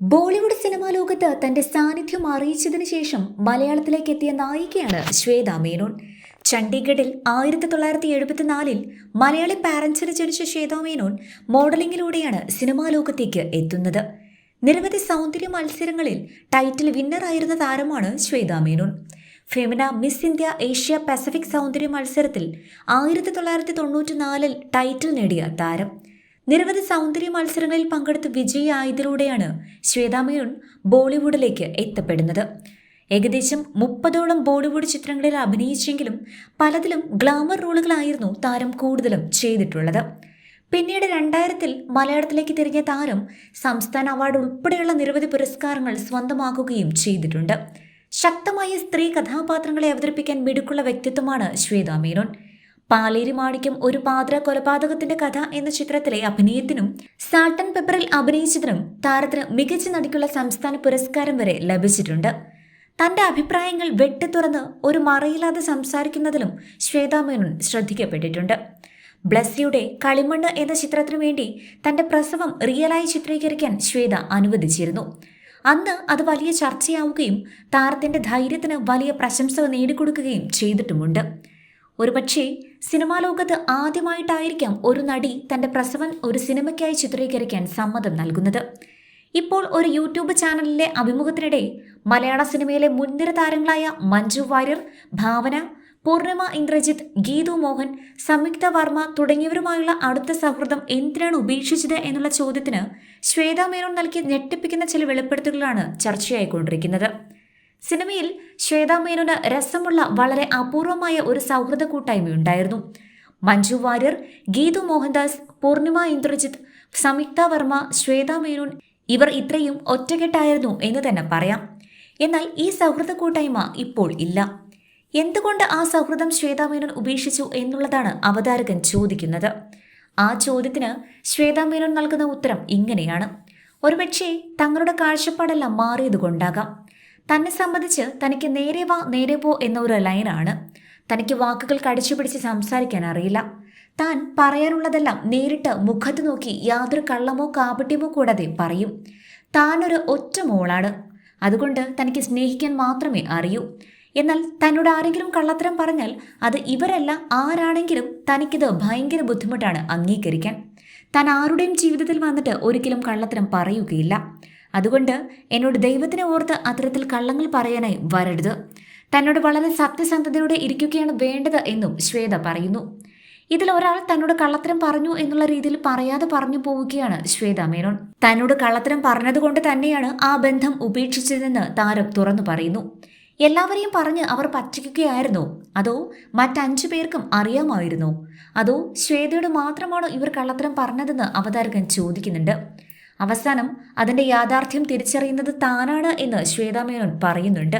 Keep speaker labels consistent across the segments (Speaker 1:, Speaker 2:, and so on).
Speaker 1: Bollywood cinema ലോകത്ത് തന്റെ സാന്നിധ്യം അറിയിച്ചതിനു ശേഷം മലയാളത്തിലേക്ക് എത്തിയ നായികയാണ് ശ്വേത മേനോൻ. ചണ്ഡീഗഡിൽ ആയിരത്തി തൊള്ളായിരത്തി എഴുപത്തിനാലിൽ മലയാളി പാരൻസിന് ജനിച്ച ശ്വേത മേനോൻ മോഡലിംഗിലൂടെയാണ് സിനിമാ ലോകത്തേക്ക് എത്തുന്നത്. നിരവധി സൗന്ദര്യ മത്സരങ്ങളിൽ ടൈറ്റിൽ വിന്നറായിരുന്ന താരമാണ് Shweta Menon. Femina Miss India Asia Pacific സൗന്ദര്യ മത്സരത്തിൽ ആയിരത്തി തൊള്ളായിരത്തി തൊണ്ണൂറ്റിനാലിൽ ടൈറ്റിൽ നേടിയ താരം. നിരവധി സൗന്ദര്യ മത്സരങ്ങളിൽ പങ്കെടുത്ത് വിജയിയായതിലൂടെയാണ് ശ്വേതാ ബോളിവുഡിലേക്ക് എത്തപ്പെടുന്നത്. ഏകദേശം മുപ്പതോളം ബോളിവുഡ് ചിത്രങ്ങളിൽ അഭിനയിച്ചെങ്കിലും പലതിലും ഗ്ലാമർ റോളുകളായിരുന്നു താരം കൂടുതലും ചെയ്തിട്ടുള്ളത്. പിന്നീട് രണ്ടായിരത്തിൽ മലയാളത്തിലേക്ക് തിരിഞ്ഞ താരം സംസ്ഥാന അവാർഡ് ഉൾപ്പെടെയുള്ള നിരവധി പുരസ്കാരങ്ങൾ സ്വന്തമാക്കുകയും ചെയ്തിട്ടുണ്ട്. ശക്തമായ സ്ത്രീ കഥാപാത്രങ്ങളെ അവതരിപ്പിക്കാൻ മിടുക്കുള്ള വ്യക്തിത്വമാണ് ശ്വേതാ മേനോൻ പാലേരി മാണിക്യം ഒരു പാത്ര കൊലപാതകത്തിന്റെ കഥ എന്ന ചിത്രത്തിലെ അഭിനയത്തിനും സാട്ടൻ പെപ്പറിൽ അഭിനയിച്ചതിനും താരത്തിന് മികച്ച നടിക്കുള്ള സംസ്ഥാന പുരസ്കാരം വരെ ലഭിച്ചിട്ടുണ്ട്. തന്റെ അഭിപ്രായങ്ങൾ വെട്ടി തുറന്ന് ഒരു മറയില്ലാതെ സംസാരിക്കുന്നതിലും ശ്വേതാമേനോൻ ശ്രദ്ധിക്കപ്പെട്ടിട്ടുണ്ട്. ബ്ലസ്സിയുടെ കളിമണ്ണ് എന്ന ചിത്രത്തിനു വേണ്ടി തന്റെ പ്രസവം റിയലായി ചിത്രീകരിക്കാൻ ശ്വേത അനുവദിച്ചിരുന്നു. അന്ന് അത് വലിയ ചർച്ചയാവുകയും താരത്തിന്റെ ധൈര്യത്തിന് വലിയ പ്രശംസ നേടിക്കൊടുക്കുകയും ചെയ്തിട്ടുമുണ്ട്. ഒരുപക്ഷേ സിനിമാ ലോകത്ത് ആദ്യമായിട്ടായിരിക്കാം ഒരു നടി തന്റെ പ്രസവം ഒരു സിനിമയ്ക്കായി ചിത്രീകരിക്കാൻ സമ്മതം നൽകുന്നത്. ഇപ്പോൾ ഒരു യൂട്യൂബ് ചാനലിലെ അഭിമുഖത്തിനിടെ മലയാള സിനിമയിലെ മുൻനിര താരങ്ങളായ മഞ്ജു വാര്യർ ഭാവന പൂർണിമ ഇന്ദ്രജിത്ത് ഗീതു മോഹൻ സംയുക്ത വർമ്മ തുടങ്ങിയവരുമായുള്ള അടുത്ത സൗഹൃദം എന്തിനാണ് ഉപേക്ഷിച്ചത് എന്നുള്ള ചോദ്യത്തിന് ശ്വേതാ മേനോൻ നൽകിയ ഞെട്ടിപ്പിക്കുന്ന ചില വെളിപ്പെടുത്തലുകളാണ് ചർച്ചയായിക്കൊണ്ടിരിക്കുന്നത്. സിനിമയിൽ ശ്വേതാ മേനോന് രസമുള്ള വളരെ അപൂർവമായ ഒരു സൗഹൃദ കൂട്ടായ്മയുണ്ടായിരുന്നു മഞ്ജു വാര്യർ ഗീതു മോഹൻദാസ് പൂർണിമ ഇന്ദ്രജിത്ത് സംയുക്ത വർമ്മ ശ്വേതാ മേനോൻ ഇവർ ഇത്രയും ഒറ്റക്കെട്ടായിരുന്നു എന്ന് തന്നെ പറയാം. എന്നാൽ ഈ സൗഹൃദ കൂട്ടായ്മ ഇപ്പോൾ ഇല്ല. എന്തുകൊണ്ട് ആ സൗഹൃദം ശ്വേതാ മേനോൻ ഉപേക്ഷിച്ചു എന്നുള്ളതാണ് അവതാരകൻ ചോദിക്കുന്നത്. ആ ചോദ്യത്തിന് ശ്വേതാ മേനോൻ നൽകുന്ന ഉത്തരം ഇങ്ങനെയാണ്. ഒരുപക്ഷേ തങ്ങളുടെ കാഴ്ചപ്പാടെല്ലാം മാറിയതുകൊണ്ടാകാം തന്നെ സംബന്ധിച്ച് തനിക്ക് നേരെ വാ നേരെ പോ എന്ന ഒരു ലൈനാണ്. തനിക്ക് വാക്കുകൾ കടിച്ചു പിടിച്ച് സംസാരിക്കാൻ അറിയില്ല. താൻ പറയാനുള്ളതെല്ലാം നേരിട്ട് മുഖത്ത് നോക്കി യാതൊരു കള്ളമോ കാപട്യമോ കൂടാതെ പറയും. താനൊരു ഒറ്റ മോളാണ്. അതുകൊണ്ട് തനിക്ക് സ്നേഹിക്കാൻ മാത്രമേ അറിയൂ. എന്നാൽ തന്നോട് ആരെങ്കിലും കള്ളത്തരം പറഞ്ഞാൽ അത് ഇവരല്ല ആരാണെങ്കിലും തനിക്കിത് ഭയങ്കര ബുദ്ധിമുട്ടാണ് അംഗീകരിക്കാൻ. താൻ ആരുടെയും ജീവിതത്തിൽ വന്നിട്ട് ഒരിക്കലും കള്ളത്തരം പറയുകയില്ല. അതുകൊണ്ട് എന്നോട് ദൈവത്തിനെ ഓർത്ത് അത്തരത്തിൽ കള്ളങ്ങൾ പറയാനായി വരരുത്. തന്നോട് വളരെ സത്യസന്ധതയോടെ ഇരിക്കുകയാണ് വേണ്ടത് എന്നും ശ്വേത പറയുന്നു. ഇതിൽ ഒരാൾ തന്നോട് കള്ളത്തരം പറഞ്ഞു എന്നുള്ള രീതിയിൽ പറയാതെ പറഞ്ഞു പോവുകയാണ് ശ്വേത മേനോൻ. തന്നോട് കള്ളത്തരം പറഞ്ഞതുകൊണ്ട് തന്നെയാണ് ആ ബന്ധം ഉപേക്ഷിച്ചതെന്ന് താരം തുറന്നു പറയുന്നു. എല്ലാവരെയും പറഞ്ഞ് അവർ പറ്റിക്കുകയായിരുന്നോ. അതോ മറ്റഞ്ചു പേർക്കും അറിയാമായിരുന്നോ. അതോ ശ്വേതയോട് മാത്രമാണോ ഇവർ കള്ളത്തരം പറഞ്ഞതെന്ന് അവതാരകൻ ചോദിക്കുന്നുണ്ട്. അവസാനം അതിന്റെ യാഥാർത്ഥ്യം തിരിച്ചറിയുന്നത് താനാണ് എന്ന് ശ്വേതാ മേനോൻ പറയുന്നുണ്ട്.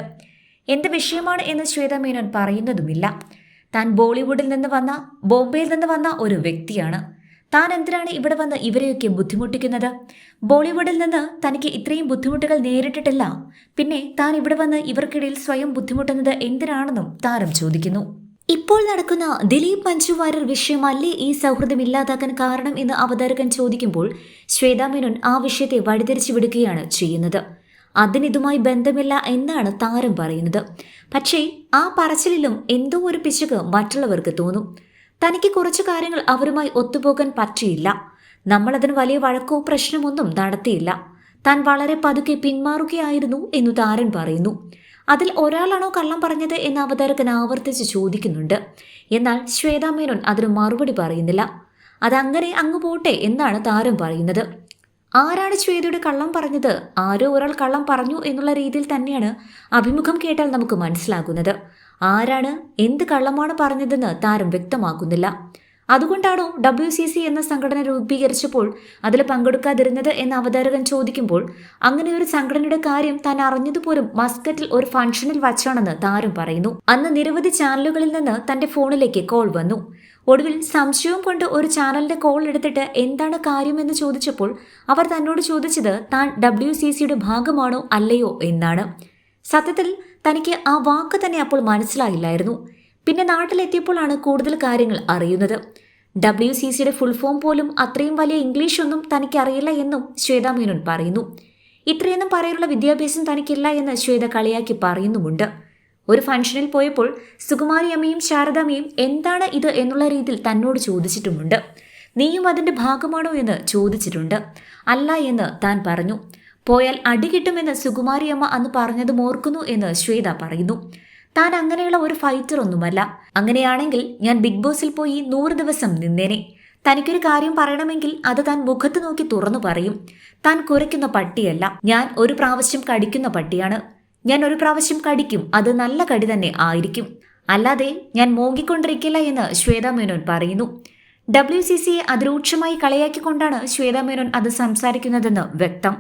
Speaker 1: എന്ത് വിഷയമാണ് എന്ന് ശ്വേതാ മേനോൻ പറയുന്നതുമില്ല. താൻ ബോളിവുഡിൽ നിന്ന് വന്ന ബോംബെയിൽ നിന്ന് വന്ന ഒരു വ്യക്തിയാണ്. താൻ എന്തിനാണ് ഇവിടെ വന്ന് ഇവരെയൊക്കെ ബുദ്ധിമുട്ടിക്കുന്നത്? ബോളിവുഡിൽ നിന്ന് തനിക്ക് ഇത്രയും ബുദ്ധിമുട്ടുകൾ നേരിട്ടിട്ടില്ല. പിന്നെ താൻ ഇവിടെ വന്ന് ഇവർക്കിടയിൽ സ്വയം ബുദ്ധിമുട്ടുന്നത് എന്തിനാണെന്നും താരം ചോദിക്കുന്നു. ഇപ്പോൾ നടക്കുന്ന ദിലീപ് മഞ്ജു വാര്യർ വിഷയമല്ലേ ഈ സൗഹൃദം ഇല്ലാതാക്കാൻ കാരണം എന്ന് അവതാരകൻ ചോദിക്കുമ്പോൾ ശ്വേതാ മേനോൻ ആ വിഷയത്തെ വഴിതിരിച്ചു വിടുകയാണ് ചെയ്യുന്നത്. അതിനിതുമായി ബന്ധമില്ല എന്നാണ് താരം പറയുന്നത്. പക്ഷേ ആ പറച്ചിലും എന്തോ ഒരു പിശക് മറ്റുള്ളവർക്ക് തോന്നും. തനിക്ക് കുറച്ച് കാര്യങ്ങൾ അവരുമായി ഒത്തുപോകാൻ പറ്റിയില്ല. നമ്മളതിന് വലിയ വഴക്കോ പ്രശ്നമൊന്നും നടത്തിയില്ല. താൻ വളരെ പതുക്കെ പിന്മാറുകയായിരുന്നു എന്നു താരൻ പറയുന്നു. അതിൽ ഒരാളാണോ കള്ളം പറഞ്ഞത് എന്ന് അവതാരകൻ ആവർത്തിച്ച് ചോദിക്കുന്നുണ്ട്. എന്നാൽ ശ്വേതാ മേനോൻ അതിന് മറുപടി പറയുന്നില്ല. അതങ്ങനെ അങ്ങ് പോട്ടെ എന്നാണ് താരം പറയുന്നത്. ആരാണ് ശ്വേതയുടെ കള്ളം പറഞ്ഞത്? ആരോ ഒരാൾ കള്ളം പറഞ്ഞു എന്നുള്ള രീതിയിൽ തന്നെയാണ് അഭിമുഖം കേട്ടാൽ നമുക്ക് മനസ്സിലാകുന്നത്. ആരാണ് എന്ത് കള്ളമാണ് പറഞ്ഞതെന്ന് താരം വ്യക്തമാക്കുന്നില്ല. അതുകൊണ്ടാണോ ഡബ്ല്യു സി സി എന്ന സംഘടന രൂപീകരിച്ചപ്പോൾ അതിൽ പങ്കെടുക്കാതിരുന്നത് എന്ന് അവതാരകൻ ചോദിക്കുമ്പോൾ അങ്ങനെ ഒരു സംഘടനയുടെ കാര്യം താൻ അറിഞ്ഞതുപോലും മസ്കറ്റിൽ ഒരു ഫംഗ്ഷനിൽ വച്ചാണെന്ന് താരം പറയുന്നു. അന്ന് നിരവധി ചാനലുകളിൽ നിന്ന് തന്റെ ഫോണിലേക്ക് കോൾ വന്നു. ഒടുവിൽ സംശയവും കൊണ്ട് ഒരു ചാനലിന്റെ കോൾ എടുത്തിട്ട് എന്താണ് കാര്യമെന്ന് ചോദിച്ചപ്പോൾ അവർ തന്നോട് ചോദിച്ചത് താൻ ഡബ്ല്യു സി സിയുടെ ഭാഗമാണോ അല്ലയോ എന്നാണ്. സത്യത്തിൽ തനിക്ക് ആ വാക്ക് തന്നെ അപ്പോൾ മനസ്സിലായില്ലായിരുന്നു. പിന്നെ നാട്ടിലെത്തിയപ്പോഴാണ് കൂടുതൽ കാര്യങ്ങൾ അറിയുന്നത്. ഡബ്ല്യു സി സിയുടെ ഫുൾ ഫോം പോലും അത്രയും വലിയ ഇംഗ്ലീഷ് ഒന്നും തനിക്കറിയില്ല എന്നും ശ്വേത മേനോൻ പറയുന്നു. ഇത്രയൊന്നും പറയാനുള്ള വിദ്യാഭ്യാസം തനിക്കില്ല എന്ന് ശ്വേത കളിയാക്കി പറയുന്നുമുണ്ട്. ഒരു ഫംഗ്ഷനിൽ പോയപ്പോൾ സുകുമാരി അമ്മയും ശാരദാമ്മയും എന്താണ് ഇത് എന്നുള്ള രീതിയിൽ തന്നോട് ചോദിച്ചിട്ടുമുണ്ട്. നീയും അതിന്റെ ഭാഗമാണോ എന്ന് ചോദിച്ചിട്ടുണ്ട്. അല്ല എന്ന് താൻ പറഞ്ഞു. പോയാൽ അടി കിട്ടുമെന്ന് സുകുമാരിയമ്മ അന്ന് പറഞ്ഞതും ഓർക്കുന്നു എന്ന് ശ്വേത പറയുന്നു. താൻ അങ്ങനെയുള്ള ഒരു ഫൈറ്റർ ഒന്നുമല്ല. അങ്ങനെയാണെങ്കിൽ ഞാൻ ബിഗ് ബോസിൽ പോയി നൂറ് ദിവസം നിന്നേനെ. തനിക്കൊരു കാര്യം പറയണമെങ്കിൽ അത് താൻ മുഖത്ത് നോക്കി തുറന്നു പറയും. താൻ കുരയ്ക്കുന്ന പട്ടിയല്ല. ഞാൻ ഒരു പ്രാവശ്യം കടിക്കുന്ന പട്ടിയാണ്. ഞാൻ ഒരു പ്രാവശ്യം കടിക്കും. അത് നല്ല കടി തന്നെ ആയിരിക്കും. അല്ലാതെ ഞാൻ മോങ്ങിക്കൊണ്ടിരിക്കില്ല എന്ന് ശ്വേതാ മേനോൻ പറയുന്നു. ഡബ്ല്യു സി സിയെ അതിരൂക്ഷമായി കളിയാക്കിക്കൊണ്ടാണ് ശ്വേതാ മേനോൻ അത് സംസാരിക്കുന്നതെന്ന് വ്യക്തം.